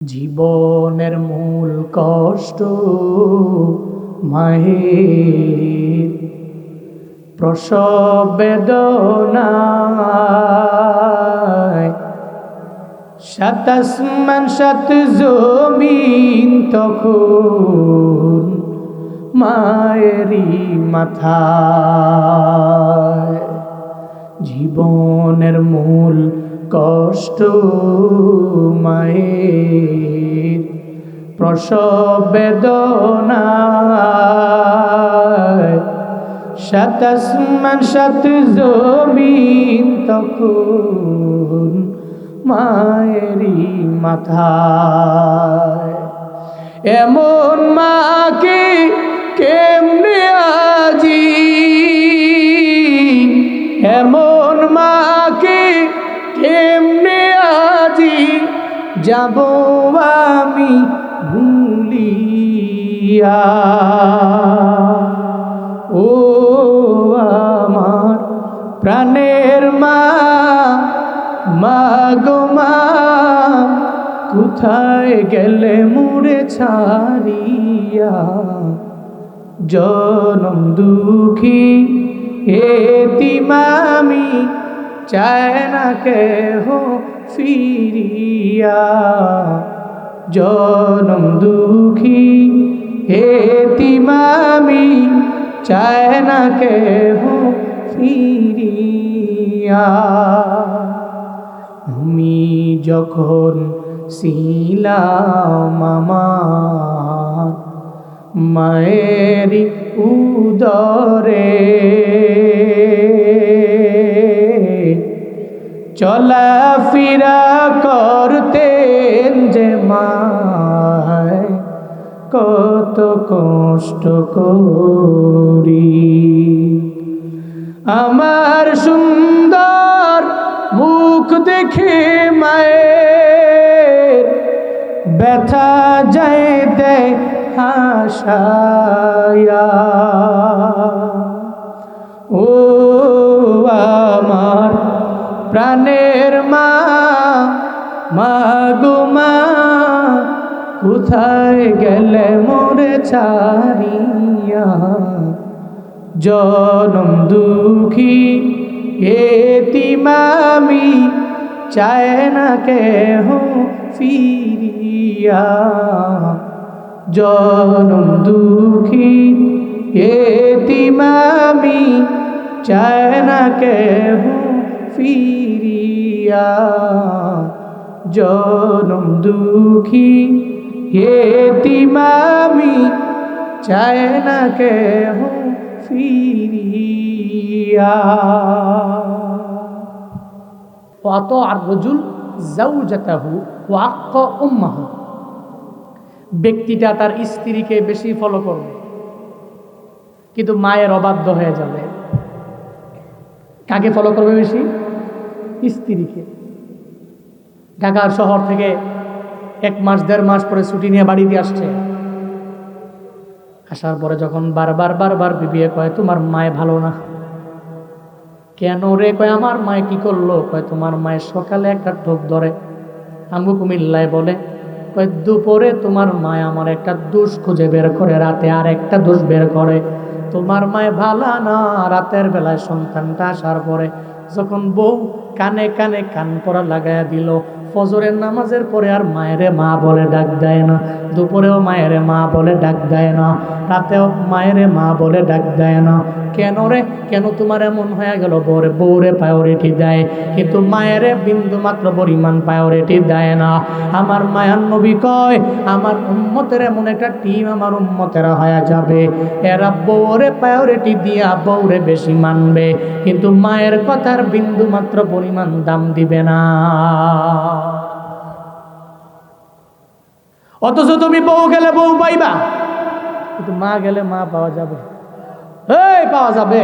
জীবনের মূল কষ্ট মায়ের। প্রসব বেদনায় সাত জমিন তখন মায়েরই মাথায়। জীবনের মূল কষ্ট মায়ের প্রসব বেদনায় সাত আসমান জমিন তখন মায়েরই মাথায়। এমন মাকে কেমনে আজি? এমন মাকে যাব আমি ভুলিয়া। ও আমার প্রাণের মা মা গো মা, কোথায় গেলে মুড়ে ছাড়িয়া? জনম দুঃখী এতিমামি, চায় না কেহ ফিরিয়া জনম দুঃখী এতিমামি চায় না কেহ ফিরিয়া। আমি যখন ছিলাম আমার মায়ের উদরে চলাফেরা করতেন যে মায়, কত কষ্ট করি। আমার সুন্দর মুখ দেখে মায়ের ব্যথা যায় দেয় হাসায়া। ও প্রাণের মা মা গো মা, কোথায় গেলে মোরে ছাড়িয়া? জনম দুঃখী এতিমামি চায় না কেহ ফিরিয়া। জনম দুঃখী এতিমামি চায় না কেহ ফিরিয়া, জনম দুঃখী, এতিমামি চায় না কেহ ফিরিয়া। অত আর রজুল জাউজাতাহু ও আক্ক উম্মাহ। ব্যক্তিটা তার স্ত্রীকে বেশি ফলো করবে, কিন্তু মায়ের অবাধ্য হয়ে যাবে। কাকে ফলো করবে বেশি? স্ত্রীকে। ঢাকার শহর থেকে এক মাস, দেড় মাস পরে ছুটি নিয়ে বাড়িতে আসছে। আসার পরে যখন বারবার বারবার বিবিয়ে কয়, তোমার মায় ভালো না? কেন রে? কয়, আমার মায় কি করল? কয়, তোমার মায়ের সকালে একটা ঠোক ধরে। আমগু কুমিল্লায় বলে, কয়, দুপুরে তোমার মায় আমার একটা দোষ খুঁজে বের করে, রাতে আর একটা দোষ বের করে। তোমার মায় ভালা না। রাতের বেলায় সন্তানটা আসার পরে যখন বউ কানে কানে কান পরা লাগাইয়া দিল। ফজরের নামাজের পরে আর মায়েরে মা বলে ডাক দেয় না। দুপুরেও মায়েরে মা বলে ডাক দেয় না। রাতেও মায়েরে মা বলে ডাক দেয় না। কেন রে? কেন তোমার এমন হয়ে গেল? বউরে বউরে প্রায়োরিটি দেয়। কিন্তু মায়েরে বিন্দু মাত্র পরিমাণ প্রায়োরিটি দেয় না। আমার মায়ার নবী কয়, আমার উম্মতের এমন একটা টিম আমার উম্মতেরা হয়ে যাবে। এরা বউরে প্রায়োরিটি দিয়া বউরে বেশি মানবে। কিন্তু মায়ের কথার বিন্দু মাত্র পরিমাণ দাম দিবে না। অথচ তুমি বউ গেলে বউ পাইবা, কিন্তু মা গেলে মা পাওয়া যাবে। এই, পাওয়া যাবে।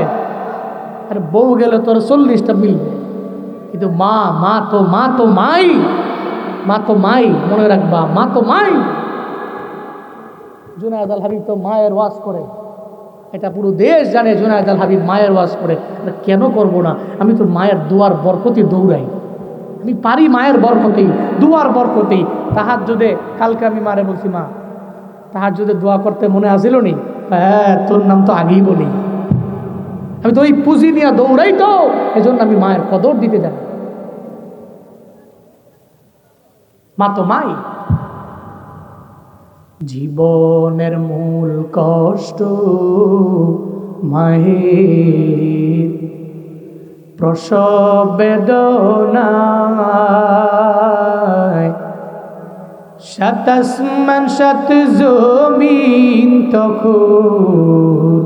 আর বউ গেলে তোর চল্লিশটা মিলবে, কিন্তু মা মা তো মা তো মাই, মা তো মাই, মনে রাখবা, মা তো মাই। জুনায়দ আল হাবিব তো মায়ের ওয়াজ করে। এটা পুরো দেশ জানে, জুনায়দ আল হাবিব মায়ের ওয়াজ করে কেন করব না? আমি তো মায়ের দুয়ার বরকতি দৌড়াই। আমি পারি মায়ের বরকতেই, দুয়ার বরকতেই। তাহার যদি কালকে আমি মারে বলছি, মা তাহার যদি দোয়া করতে মনে আসিল নি? হ্যাঁ তোর নাম তো আগেই বলি। আমি তো ওই পুঁজি নিয়ে দৌড়াই তো, এজন্য আমি মায়ের কদর দিতে যাই মা তো মাই। জীবনের মূল কষ্ট মায়ের। প্রসব বেদনায় সাত আসমান জমিন তখন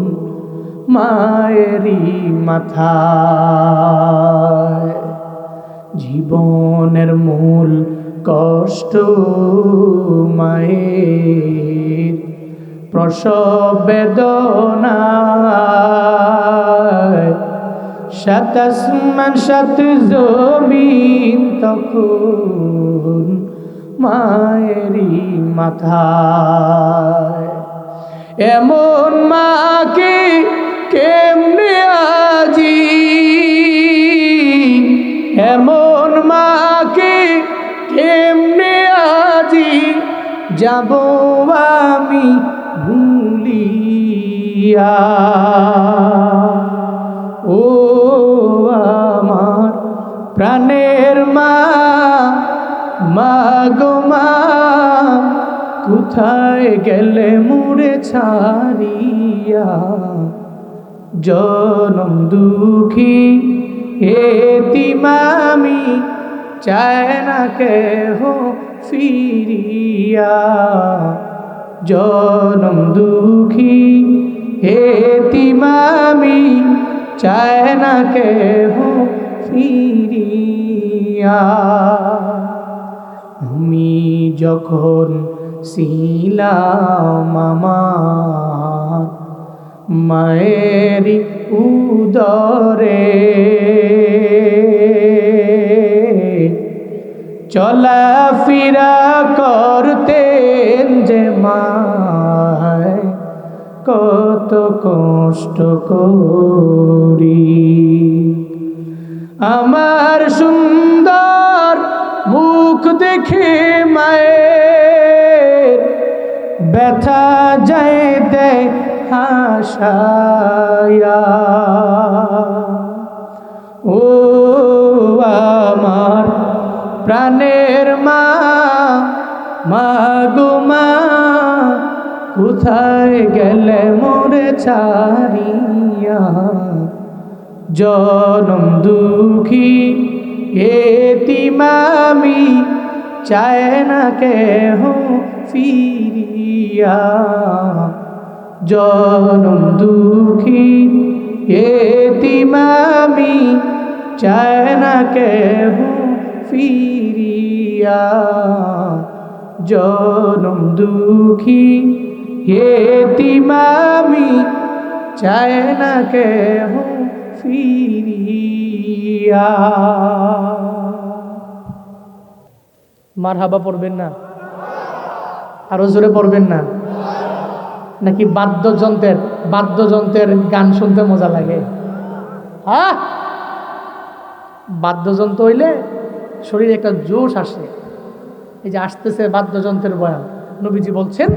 মায়েরই মাথায়। জীবনের মূল কষ্ট মায়ের প্রসব বেদনায় সাত আসমান জমিন তখন মায়েরই মাথায়। এমন মাকে কেমনে আজি? এমন মাকে কেমনে আজি যাব আমি ভুলিয়া। ও আমার প্রাণের মা মা গো মা, কোথায় গেলে মুড়ে ছাড়িয়া? জনম দুঃখী এতিমামি চায় না কেহ ফিরিয়া। জনম দুঃখী এতিমামি চায় না কেহ ফিরিয়া। আমি যখন ছিলাম আমার, মায়ের উদরে চলাফেরা করতেন যে মায়, কত কষ্ট করি। আমার সুন্দর মুখ দেখে মায়ের ব্যথা যায় দে হাসায়া প্রাণের মা মা গো মা, কোথায় গেলে মোরে ছাড়িয়া? জনম দুঃখী এতিমামি, চায় না কেহ ফিরিয়া। জনম দুঃখী এতিমামি, চায় না কেহ ফিরিয়া, জনম দুঃখী, এতিমামি চায় না কেহ ফিরিয়া। মার হাবা পড়বেন না? আরও জোরে পড়বেন না? নাকি বাদ্যযন্ত্রের বাদ্যযন্ত্রের গান শুনতে মজা লাগে? হ্যাঁ বাদ্যযন্ত্র হইলে শরীরে একটা জোশ আসে। এই যে আসতেছে বাদ্যযন্ত্রের বয়ান। নবীজি বলছেন,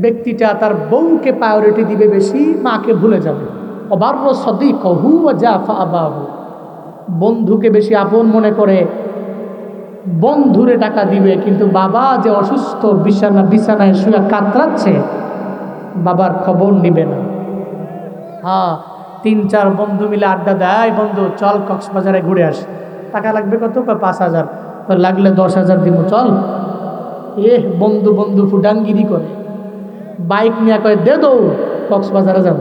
ব্যক্তিটা তার বউকে প্রায়োরিটি দিবে বেশি, মাকে ভুলে যাবে। অবার সদি কহু জাফা আবাহু। বন্ধুকে বেশি আপন মনে করে, বন্ধুরে টাকা দিবে, কিন্তু বাবা যে অসুস্থ, বিছানা বিছানায় শুয়ে কাতরাচ্ছে, বাবার খবর নিবে না। হ্যাঁ তিন চার বন্ধু মিলে আড্ডা দেয়, বন্ধু, চল কক্সবাজারে ঘুরে আসে। টাকা লাগবে কত? পাঁচ হাজার। লাগলে দশ হাজার দিব, চল। এ বন্ধু বন্ধু ফুডাঙ্গিরি করে। বাইক নিয়ে কয়, দে দৌ কক্সবাজারে যাব।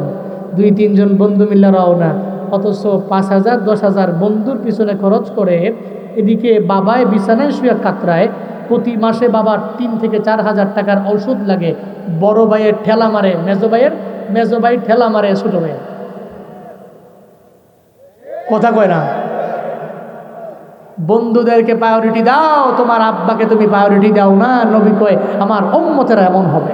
দুই, তিনজন বন্ধু মিলে রওনা। অথচ পাঁচ হাজার, দশ হাজার বন্ধুর পিছনে খরচ করে এদিকে বাবায় বিছানায় শুয়ে কাতরায়। প্রতি মাসে বাবার তিন থেকে চার হাজার টাকার ঔষধ লাগে। বড় ভাইয়ের ঠেলা মারে, মেজো ভাইয়ের, মেজো ভাই ঠেলা মারে, ছোট ভাইয়ের। কথা কয় না? বন্ধুদেরকে প্রায়োরিটি দাও, তোমার আব্বাকে তুমি প্রায়োরিটি দাও না। নবী কয়, আমার অম্মতেরা এমন হবে।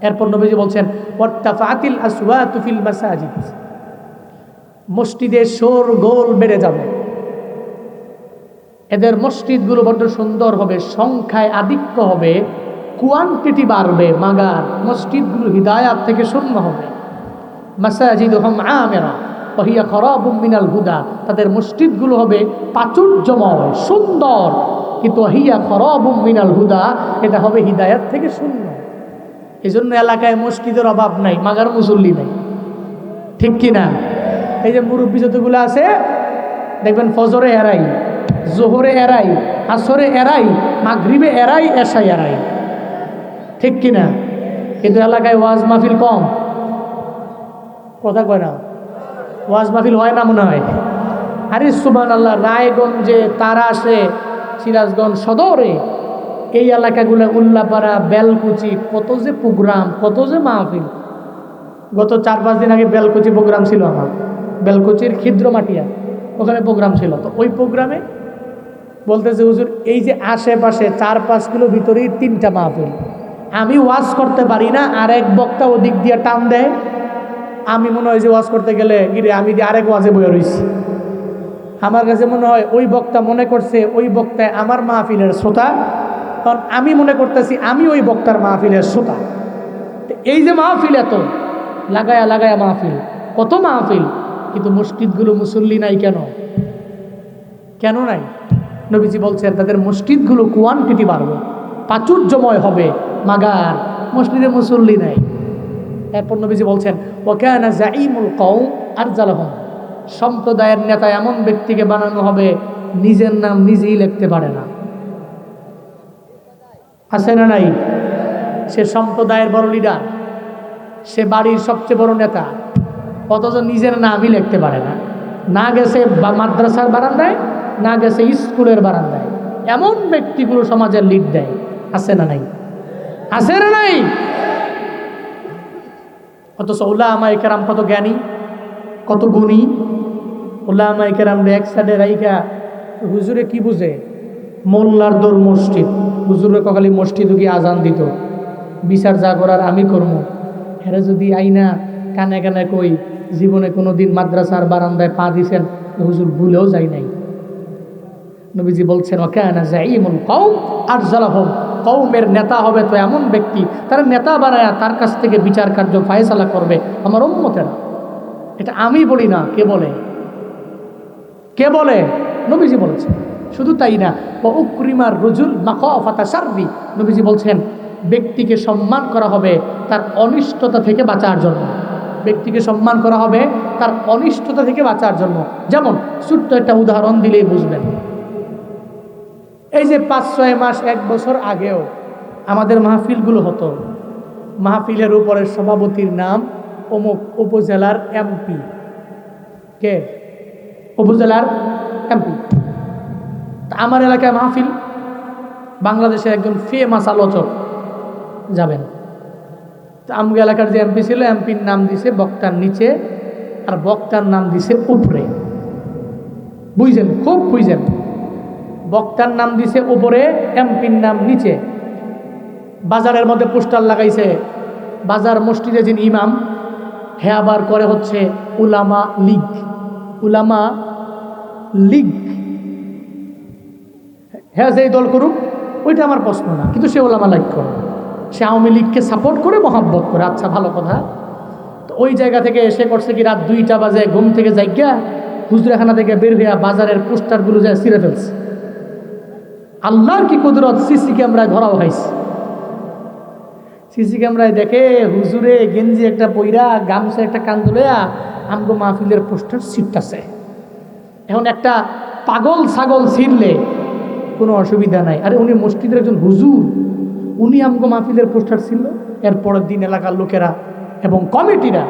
এরপর নবীজি বলছেন ওয়াত্তাফাতিল আসওয়াতু ফিল মাসাজিদ। মসজিদের শোর গোল বেড়ে যাবে। এদের মসজিদগুলো বড্ড সুন্দর হবে, সংখ্যায় আধিক্য হবে কোয়ান্টিটি বাড়বে, মাগার মসজিদগুলো হৃদায়াত থেকে শূন্য হবে। মাসাজিদ হম আমেরা। ওহিয়া খরাব মিনাল হুদা, তাদের মসজিদগুলো হবে প্রাচুর্যময়, সুন্দর। কিন্তু অহিয়া খরাব মিনাল হুদা, এটা হবে হৃদায়াত থেকে শূন্য। এই জন্য এলাকায় মসজিদের অভাব নাই, মাগার মুসল্লি নাই। ঠিক কি না এই যে মুরব্বী যতগুলো আছে, দেখবেন ফজরে এরাই, জোহরে এরাই, আসরে এরাই, মাগরিবে এরাই এসাই এরাই। ঠিক কি না কিন্তু এলাকায় ওয়াজ মাহফিল কম। কথা কয় না? ওয়াজ মাহফিল হয় না মনে হয়? আরে সুবান আল্লাহ রায়গঞ্জে তারাসে সিরাজগঞ্জ সদরে। এই এলাকাগুলো উল্লাপাড়া, বেলকুচি, কত যে প্রোগ্রাম, কত যে মাহফিল। গত চার পাঁচ দিন আগে বেলকুচি প্রোগ্রাম ছিল আমার। বেলকুচির ক্ষিদ্র মাটিয়া ওখানে প্রোগ্রাম ছিল। তো ওই প্রোগ্রামে বলতেছে, হুজুর, এই যে আশেপাশে চার পাঁচ কিলো ভিতরেই তিনটা মাহফিল। আমি ওয়াজ করতে পারি না, আর এক বক্তা ওদিক দিয়ে টান দেয়। আমি মনে হয় যে ওয়াজ করতে গেলে গিরে আমি আরেক ওয়াজে বয়ে রয়েছি আমার কাছে মনে হয় ওই বক্তা মনে করছে ওই বক্তায় আমার মাহফিলের শ্রোতা। কারণ আমি মনে করতেছি আমি ওই বক্তার মাহফিলের শ্রোতা। এই যে মাহফিল এত, লাগায়া লাগায়া মাহফিল, কত মাহফিল? কিন্তু মসজিদগুলো মুসল্লি নাই কেন? কেন নাই? নবীজি বলছেন, তাদের মসজিদগুলো কোয়ান্টিটি বাড়বে, প্রাচুর্যময় হবে, মাগার, মসজিদে মুসল্লি নাই। এরপর নবীজি বলছেন ওকেনা জাইমুল কৌম আর জালাহম সম্প্রদায়ের নেতা এমন ব্যক্তিকে বানানো হবে, নিজের নাম নিজেই লিখতে পারে না। আছে না নাই? সে সম্প্রদায়ের বড় লিডার সে বাড়ির সবচেয়ে বড় নেতা, অথচ নিজের নামই লিখতে পারে না। না গেছে মাদ্রাসার বারান্দায়, না গেছে স্কুলের বারান্দায়। এমন ব্যক্তিগুলো সমাজের লিড দেয়। আছে না নাই? আছে না নাই? অথচ উল্লাহ আমায় কেরাম কত জ্ঞানী, কত গুণী। উল্লাহ আমায় কেরাম এক সাইডে রাইকা হুজুরে কি বুঝে? মোল্লার দোর মসজিদ। হুজুরে কখালি মসজিদ গিয়ে আজান দিত। বিচার যা করার আমি করব হেরে যদি আইনা কানে কানে কই, জীবনে কোনো দিন মাদ্রাসার বারান্দায় পা দিছেন, হুজুর ভুলেও যাই নাই। নবীজি বলছেন ওকেনা জাইমুল কৌম আর জালাহম কৌমের নেতা হবে তো এমন ব্যক্তি, তারা নেতা বানায় তার কাছ থেকে বিচার কার্য ফায়সালা করবে আমার উম্মতেরা। এটা আমি বলি না, কে বলে? কে বলে? নবীজি বলেছেন। শুধু তাই না উক্রিমার রজুল মাখা সার্বি নবীজি বলছেন, ব্যক্তিকে সম্মান করা হবে তার অনিষ্টতা থেকে বাঁচার জন্য। ব্যক্তিকে সম্মান করা হবে তার অনিষ্টতা থেকে বাঁচার জন্য। যেমন, ছোট্ট একটা উদাহরণ দিলেই বুঝবেন। এই যে পাঁচ, ছয় মাস, এক বছর আগেও আমাদের মাহফিলগুলো হতো। মাহফিলের উপরের সভাপতির নাম অমুক উপজেলার এমপি। কে? উপজেলার এমপি। আমার এলাকায় মাহফিল, বাংলাদেশের একজন ফেমাস আলোচক যাবেন। তো আমগো এলাকার যে এমপি ছিল, এমপির নাম দিছে বক্তার নিচে, আর বক্তার নাম দিছে উপরে। বুঝছেন খুব বুঝছেন বক্তার নাম দিছে উপরে, এমপির নাম নিচে। বাজারের মধ্যে পোস্টার লাগাইছে, বাজার মসজিদে যিনি ইমাম হ্যাঁ আবার করে হচ্ছে উলামা লীগ। উলামা লীগ। হ্যাঁ যেই দল করুক, ওইটা আমার প্রশ্ন না, কিন্তু সে ওলামা লাইক করে। সে আওয়ামী লীগকে সাপোর্ট করে, মহাব্বত করে। আচ্ছা ভালো কথা। তো ওই জায়গা থেকে এসে করছে কি, রাত দুইটা বাজে, ঘুম থেকে যাইগা, হুজরাখানা থেকে বের হইয়া বাজারের পোস্টারগুলো যায় ছিঁড়ে ফেলছে। আল্লাহর কি কুদরত? সিসি ক্যামেরায় ধরাও হয়েছে সিসি ক্যামেরায় দেখে হুজুরে গেঞ্জি একটা পইরা গামছা একটা কান্দুলেয়া আমগো মাহফিলের পোস্টার ছিটতাছে। এখন একটা পাগল ছাগল ছিঁড়লে কোনো অসুবিধা নাই। আরে উনি মসজিদের একজন হুজুর, উনি আমগো মাহফিলের পোস্টার ছিল এর পরের দিন এলাকার লোকেরা এবং কমিটিরা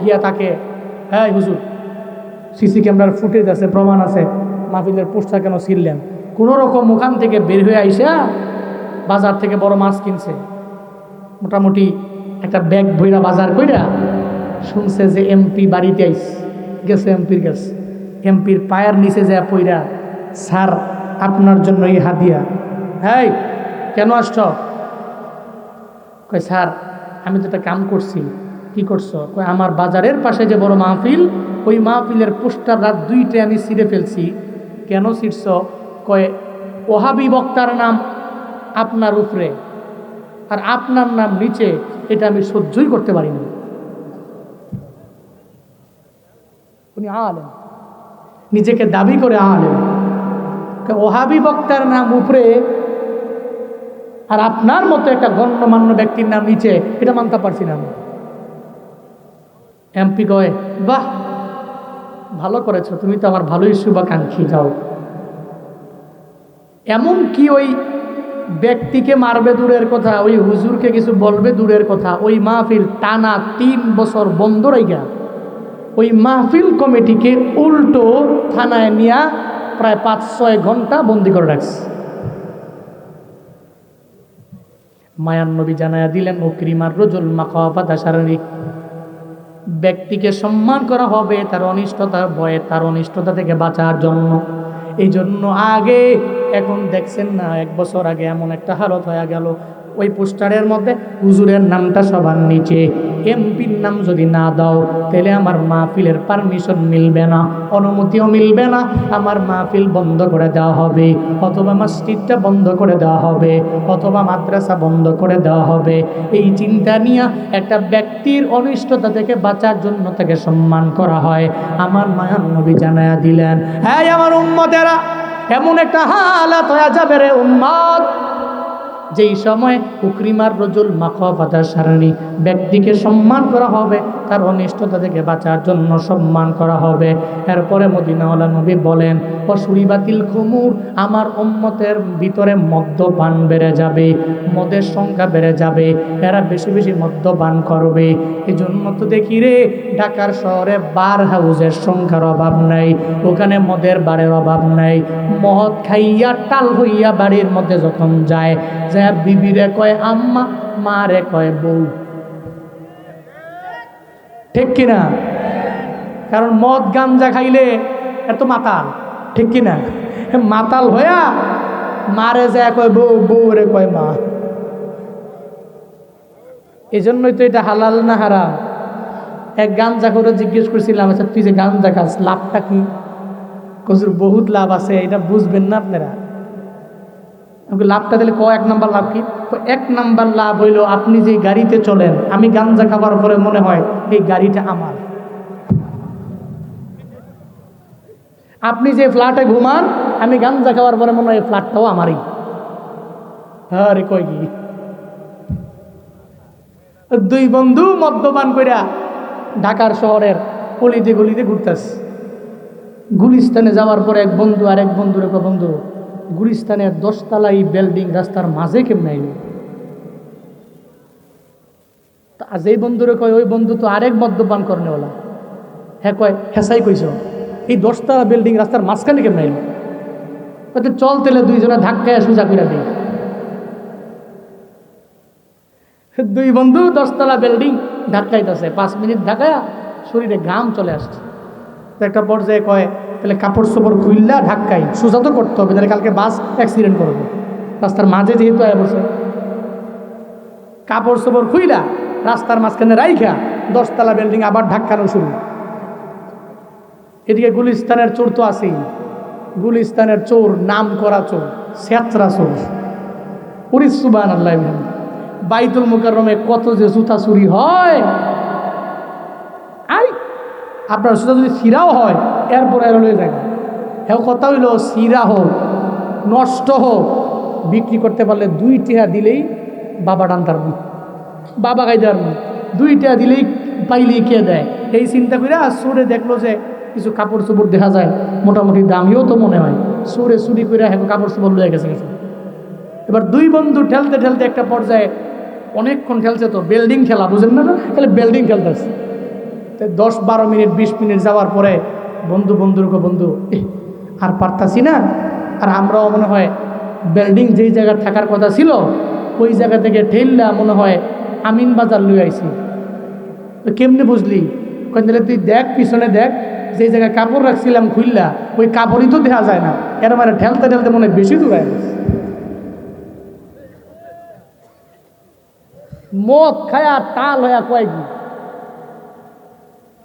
গিয়া তাকে হ্যাঁ হুজুর, সিসি ক্যামেরার ফুটেজ আছে, প্রমাণ আছে, মাহফিলের পোস্টার কেন ছিললেন কোনো রকম ওখান থেকে বের হয়ে আইসা বাজার থেকে বড় মাছ কিনছে। মোটামুটি একটা ব্যাগ ভইরা বাজার কইরা শুনছে যে এমপি বাড়িতে আইস, গেছে এমপির কাছে। এমপির পায়ের নিচে যায় পইরা, স্যার, আপনার জন্য এই হাদিয়া। হ্যাঁ কেন আসছ? কয়, স্যার, আমি তো একটা কাম করছি। কি করছ? কয়, আমার বাজারের পাশে যে বড় মাহফিল, ওই মাহফিলের পোস্টার রাত দুইটায় আমি ছিঁড়ে ফেলছি। কেন ছিঁড়ছ? কয়ে, ওহাবি বক্তার নাম আপনার উপরে আর আপনার নাম নিচে এটা আমি সহ্যই করতে পারি না। উনি আলেন নিজেকে দাবি করে আলেন ওহাবি বক্তার নাম উপরে আর আপনার মতো একটা গণ্যমান্য ব্যক্তির নাম নিচে এটা মানতে পারছি না এমপি কয়, বাহ, ভালো করেছ, তুমি তো আমার ভালোই শুভাকাঙ্ক্ষী, যাও। এমন কি ওই ব্যক্তিকে মারবে দূরের কথা, ওই হুজুরকে কিছু বলবে দূরের কথা, ওই মাহফিল টানা তিন বছর বন্ধ রাইগা ওই মাহফিল কমিটিকে উল্টো থানায় নিয়া প্রায় পাঁচ, ছয় ঘণ্টা বন্দি করে রাখছে। মায়ান নবী জানায়া দিলেন ও ক্রিমার রজুল মাকাফাতা শারীরিক ব্যক্তিকে সম্মান করা হবে তার অনিষ্টতা, ভয়ে তার অনিষ্টতা থেকে বাঁচার জন্য। এই জন্য আগে এখন দেখছেন না, এক বছর আগে এমন একটা হালত হয়ে গেল। ওই পোস্টারের মধ্যে হুজুরের নামটা সবার নিচে। এমপির নাম যদি না দাও, তাহলে আমার মাহফিলের পারমিশন মিলবে না, অনুমতিও মিলবে না, আমার মাহফিল বন্ধ করে দেওয়া হবে, অথবা মসজিদটা বন্ধ করে দেওয়া হবে, অথবা মাদ্রাসা বন্ধ করে দেওয়া হবে। এই চিন্তা নিয়ে একটা ব্যক্তির অনিষ্টতা থেকে বাঁচার জন্য তাকে সম্মান করা হয়। আমার মায়ান নবী জানায়া দিলেন হ্যাঁ আমার উম্মতেরা এমন একটা হালাত হয়ে যাবে রে উম্মত যেই সময় উকরিমার রজুল মাখফাতা সারণী ব্যক্তিকে সম্মান করা হবে, তার অনিষ্টতা থেকে বাঁচার জন্য সম্মান করা হবে। এরপরে মদিনাওয়ালা নবী বলেন অসুরি বাতিল খুমুর, আমার উম্মতের ভিতরে মদ্যপান বেড়ে যাবে, মদের সংখ্যা বেড়ে যাবে, এরা বেশি বেশি মদ্যপান করবে। এই জন্য তো দেখি রে, ঢাকার শহরে বার হাউসের সংখ্যার অভাব নাই, ওখানে মদের বারের অভাব নাই। মদ খাইয়া টাল হইয়া বাড়ির মধ্যে যখন যায়, যা বিবিরে কয়, আম্মা মারে কয়, বউ। ঠিক কিনা? কারণ মদ গাঞ্জা খাইলে এত মাতাল। ঠিক কিনা? মাতাল হইয়া মারে যায় কয়, বউ বউ রে কয়, মা। এই জন্যই তো এটা হালাল না হারাম? এক গাঞ্জা করে জিজ্ঞেস করছিলাম আচ্ছা তুই যে গাঞ্জা খাস, লাভটা কি? কচুর বহুত লাভ আছে, এটা বুঝবেন না আপনারা। লাভটা দিলে ক এক নাম্বার লাভ কি? এক নাম্বার লাভ হইল, আপনি যে গাড়িতে চলেন, আমি গাঞ্জা খাবার পরে মনে হয় এই গাড়িটা আমার। আপনি যে ফ্ল্যাটে ঘুমান, আমি গাঞ্জা খাওয়ার পরে মনে হয় এই ফ্ল্যাটটাও আমারই। হ্যাঁ রে, কই কি দুই বন্ধু মদ্যপান কইরা ঢাকার শহরের গলিতে গলিতে ঘুরতেছে। গুলিস্তানে যাওয়ার পরে এক বন্ধু আর এক বন্ধুর বন্ধু গুলিস্তানের দশতলা এই বিল্ডিং রাস্তার মাঝে কেমন আইল? তা যেই বন্ধুরে কয়, ওই বন্ধু তো আরেক মদ্যপান করনে ওলা হ্যাঁ কয় হেসাই কইছ, এই দশতলা বিল্ডিং রাস্তার মাঝখানে কেমন আইল? চল তেলে দুইজনে ধাক্কায় সোজা করে দিই দুই বন্ধু দশতলা বিল্ডিং ধাক্কাইতেছে। পাঁচ মিনিট ধাক্কায়া শরীরে ঘাম চলে আসছে। একটা পর্যায়ে কয় তাহলে কাপড় চোপড় খুললা ধাক্কাই সোজা তো করতে হবে তাহলে কালকে বাস অ্যাক্সিডেন্ট করবে। রাস্তার মাঝে যেহেতু আয় বসে। কাপড় চোপড় খুইলা, রাস্তার মাঝখানে রাইখা, দশতলা বিল্ডিং আবার ধাক্কানো শুরু। এদিকে গুলিস্তানের চোর তো আছেই। গুলিস্তানের চোর, নাম করা চোর স্যাঁচরা চোর। পরিসুবান আল্লাহ বাইতুল মুকাররমে কত যে জুতা চুরি হয় আপনার জুতা যদি সিরাও হয়, এরপরে এর লয়ে যায় হ্যাঁ কথা হইল সিরা হোক, নষ্ট হোক, বিক্রি করতে পারলে দুই টিহা দিলেই বাবা টানতার বাবা গাইদার দুই টিহা দিলেই পাইলেই কে দেয়? এই চিন্তা করে সুরে দেখল যে কিছু কাপড় চোপড় দেখা যায়, মোটামুটি দামিও তো মনে হয়। সুরে চুরি করে হ্যাঁ কাপড় চোপড় লয়ে গেছে গেছে এবার দুই বন্ধু ঠেলতে ঠেলতে একটা পর্যায়ে অনেকক্ষণ খেলছে তো, বিল্ডিং খেলা, বুঝেন না তাহলে বিল্ডিং খেলতেছে। দশ বারো মিনিট, বিশ মিনিট যাওয়ার পরে বন্ধু বন্ধুর কো বন্ধু আর পারতাছি না। আর আমরাও মনে হয় বিল্ডিং যেই জায়গায় থাকার কথা ছিল, ওই জায়গা থেকে ঠেললা মনে হয় আমিন বাজার লই আইছি। কেমনে বুঝলি? তাহলে তুই দেখ, পিছনে দেখ, যেই জায়গায় কাপড় রাখছিলাম খুললা ওই কাপড়ই তো দেখা যায় না। এর মানে ঠেলতে ঠেলতে মনে হয় বেশি দূর মদ খায়া টাল হয়া কয় কি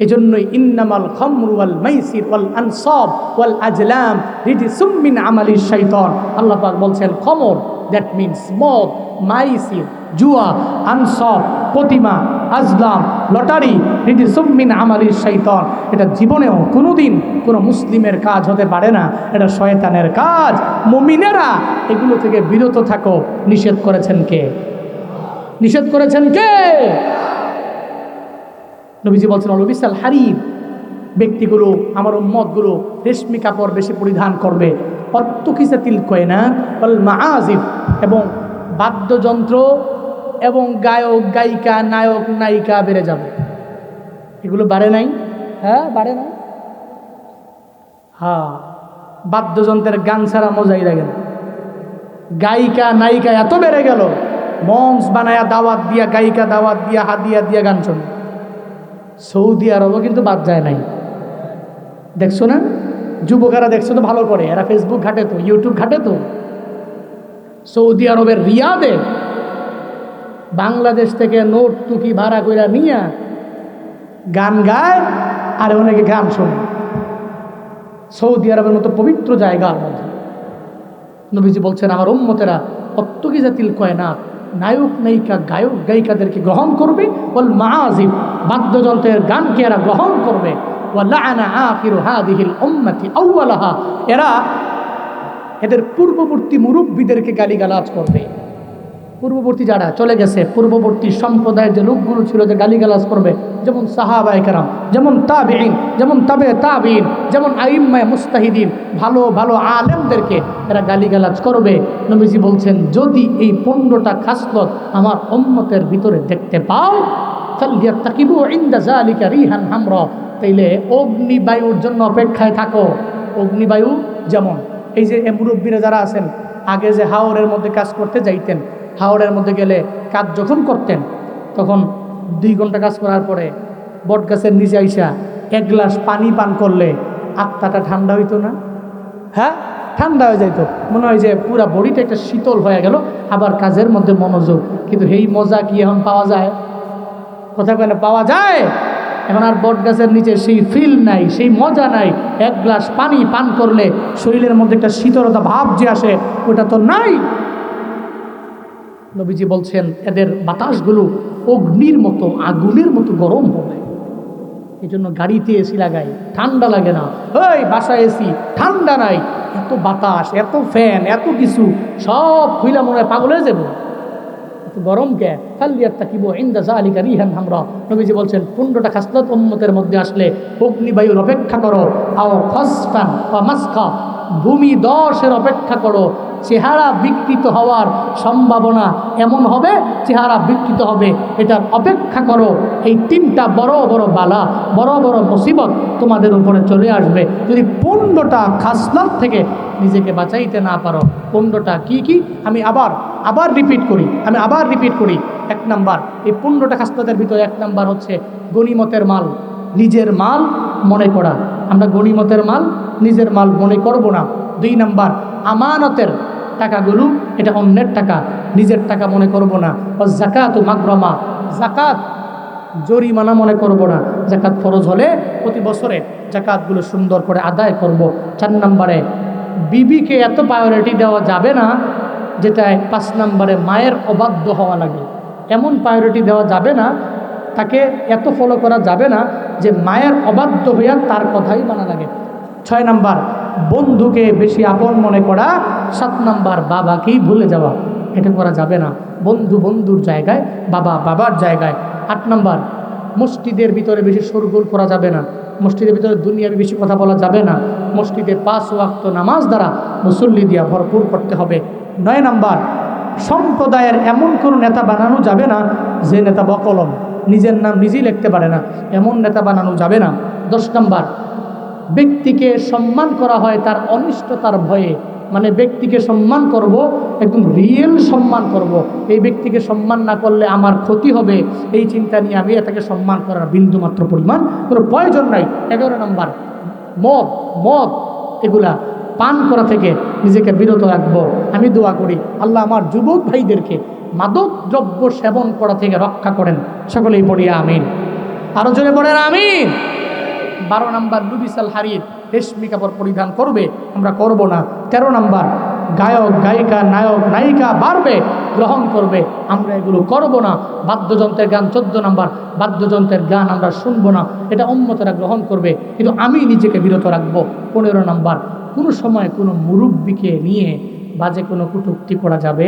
এজন্যই ইন্নামাল খমরু ওয়াল মাইসির ওয়াল আনসাব ওয়াল আজলাম রিজিসুম মিন আমালি শাইতান। আল্লাহ বলছেন, খমর দ্যাট মিনস মদ, মাইসির, জুয়া, আনসব, প্রতিমা, আজলাম, লটারি, রিজিসুম মিন আমালি শাইতান। এটা জীবনেও কোনোদিন কোনো মুসলিমের কাজ হতে পারে না। এটা শয়তানের কাজ। মুমিনেরা এগুলো থেকে বিরত থাকো। নিষেধ করেছেন কে? নিষেধ করেছেন কে? নবীজি বলছেন অলবিসাল হারিব ব্যক্তিগুলো, আমার উম্মতগুলো রেশমি কাপড় বেশি পরিধান করবে। অত্যকিসাতিল কয়না অল মাআজিব। এবং বাদ্যযন্ত্র এবং গায়ক, গায়িকা, নায়ক, নায়িকা বেড়ে যাবে। এগুলো বাড়ে নাই? হ্যাঁ বাড়ে নাই? হ্যাঁ বাদ্যযন্ত্রের গান ছাড়া মজাই লাগে না। গায়িকা, নায়িকা এত বেড়ে গেল, মঞ্চ বানায়া দাওয়াত দিয়া, গায়িকা দাওয়াত দিয়া, হাদিয়া দিয়া গান শোনে। সৌদি আরবও কিন্তু বাদ যায় নাই। দেখছ না? যুবকেরা দেখছ তো ভালো করে। এরা ফেসবুক ঘাটে তো ইউটিউব ঘাটে তো। সৌদি আরবের রিয়াদে বাংলাদেশ থেকে নোট টুকি ভাড়া করে নিয়ে গান গায় আর অনেকে গান শোনে। সৌদি আরবের মতো পবিত্র জায়গার মধ্যে। নবীজি বলছেন, আমার উম্মতেরা অত্যকি জাতিল কয়নাথ নায়ক নায়িকা, গায়ক, গায়িকাদেরকে গ্রহণ করবে। ওল মাহাজিব বাদ্যযন্ত্রের গানকে এরা গ্রহণ করবে। এরা এদের পূর্ববর্তী মুরব্বীদেরকে গালিগালাজ করবে। পূর্ববর্তী যারা চলে গেছে, পূর্ববর্তী সম্প্রদায়ের যে লোকগুলো ছিল, যে গালিগালাজ করবে, যেমন সাহাবায়ে কেরাম, যেমন তাবেইন যেমন তাবে তাবিন যেমন আইম্মায় মুস্তাহিদিন, ভালো ভালো আলেমদেরকে এরা গালিগালাজ করবে। নবীজি বলছেন, যদি এই পণ্যটা খাসলত আমার উম্মতের ভিতরে দেখতে পাও তাকিবু ইন্দা জালিকা রিহান হামরা তাইলে অগ্নিবায়ুর জন্য অপেক্ষায় থাকো। অগ্নিবায়ু যেমন, এই যে মুরব্বীরা যারা আছেন, আগে যে হাওরের মধ্যে কাজ করতে যাইতেন হাওড়ের মধ্যে গেলে কাজ যখন করতেন, তখন দুই ঘণ্টা কাজ করার পরে বট গাছের নিচে আইসা এক গ্লাস পানি পান করলে আত্মাটা ঠান্ডা হইতো না? হ্যাঁ? ঠান্ডা হয়ে যাইতো। মনে হয় যে পুরা বডিটা একটা শীতল হয়ে গেল, আবার কাজের মধ্যে মনোযোগ। কিন্তু এই মজা কি এখন পাওয়া যায়? কোথায় কেন পাওয়া যায়? এখন আর বট গাছের নিচে সেই ফিল নাই, সেই মজা নাই। এক গ্লাস পানি পান করলে শরীরের মধ্যে একটা শীতলতা ভাব যে আসে, ওটা তো নাই। নবীজি বলছেন, এদের বাতাসগুলো অগ্নির মতো, আগুনের মতো গরম হবে। এই জন্য গাড়িতে এসি লাগাই, ঠান্ডা লাগে না। ওই বাসায় এসি, ঠান্ডা নাই। এত বাতাস, এত ফ্যান, এত কিছু, সব খুইলা মনে হয় পাগল যাব। এত গরম কে? ফাল্লিয়ার ইন্দা জালিকা রিহান হামরা। নবীজি বলছেন পনেরোটা খাসলত উম্মতের মধ্যে আসলে অগ্নিবায়ুর অপেক্ষা করো। আও খসফান বা মাসখা। ভূমি দশের অপেক্ষা করো। চেহারা বিকৃত হওয়ার সম্ভাবনা এমন হবে, চেহারা বিকৃত হবে। এটার অপেক্ষা করো। এই তিনটা বড় বড় বালা, বড় বড় মুসিবত তোমাদের উপরে চলে আসবে। যদি পনেরোটা খাসলাত থেকে নিজেকে বাঁচাইতে না পারো পনেরোটা কি কি? আমি আবার আবার রিপিট করি, আমি আবার রিপিট করি। এক নাম্বার, এই পনেরোটা খাসলাতের ভিতরে এক নাম্বার হচ্ছে গণিমতের মাল, নিজের মাল মনে করা। আমরা গণিমতের মাল, নিজের মাল মনে করব না। দুই নাম্বার, আমানতের টাকাগুলো, এটা অন্যের টাকা, নিজের টাকা মনে করব না। ও জাকাত ও মাগরমা জাকাত জরিমানা মনে করব না। জাকাত ফরজ হলে প্রতি বছরে জাকাতগুলো সুন্দর করে আদায় করব। চার নম্বরে, বিবিকে এত প্রায়োরিটি দেওয়া যাবে না, যেটায় পাঁচ নম্বরে মায়ের অবাধ্য হওয়া লাগে। এমন প্রায়োরিটি দেওয়া যাবে না, তাকে এত ফলো করা যাবে না, যে মায়ের অবাধ্য হইয়া তার কথাই মানা লাগে। ছয় নাম্বার বন্ধুকে বেশি আপন মনে করা সাত নাম্বার বাবাকেই ভুলে যাওয়া। এটা করা যাবে না। বন্ধু বন্ধুর জায়গায়, বাবা বাবার জায়গায়। আট নাম্বার, মসজিদের ভিতরে বেশি সরগোল করা যাবে না। মসজিদের ভিতরে দুনিয়াবি বেশি কথা বলা যাবে না। মসজিদে পাঁচ ওয়াক্ত নামাজ দ্বারা মুসল্লি দিয়া ভরপুর করতে হবে। নয় নাম্বার, সম্প্রদায়ের এমন কোনো নেতা বানানো যাবে না যে নেতা বকলম, নিজের নাম নিজেই লিখতে পারে না। এমন নেতা বানানো যাবে না। দশ নাম্বার ব্যক্তিকে সম্মান করা হয়, তার অনিষ্টতার ভয়ে। মানে ব্যক্তিকে সম্মান করব, একদম রিয়েল সম্মান করব। এই ব্যক্তিকে সম্মান না করলে আমার ক্ষতি হবে। এই চিন্তা নিয়ে আমি এটাকে সম্মান করার বিন্দুমাত্র পরিমাণ কোনো প্রয়োজন নাই। এগারো নম্বর, মদ মদ এগুলা পান করা থেকে নিজেকে বিরত রাখব। আমি দোয়া করি, আল্লাহ আমার যুবক ভাইদেরকে মাদক দ্রব্য সেবন করা থেকে রক্ষা করেন। সকলেই পড়িয়া আমিন। আরও জোরে পড়েন, আমিন। বারো নাম্বার লুবিসাল হারির রেশমি কাপড় পরিধান করবে, আমরা করব না। তেরো নাম্বার, গায়ক, গায়িকা, নায়ক, নায়িকা বাড়বে, গ্রহণ করবে, আমরা এগুলো করব না। বাদ্যযন্ত্রের গান, চোদ্দ নাম্বার, বাদ্যযন্ত্রের গান আমরা শুনব না। এটা অন্যতরা গ্রহণ করবে, কিন্তু আমি নিজেকে বিরত রাখব। পনেরো নাম্বার, কোনো সময় কোনো মুরব্বীকে নিয়ে বাজে কোনো কুটুক্তি করা যাবে?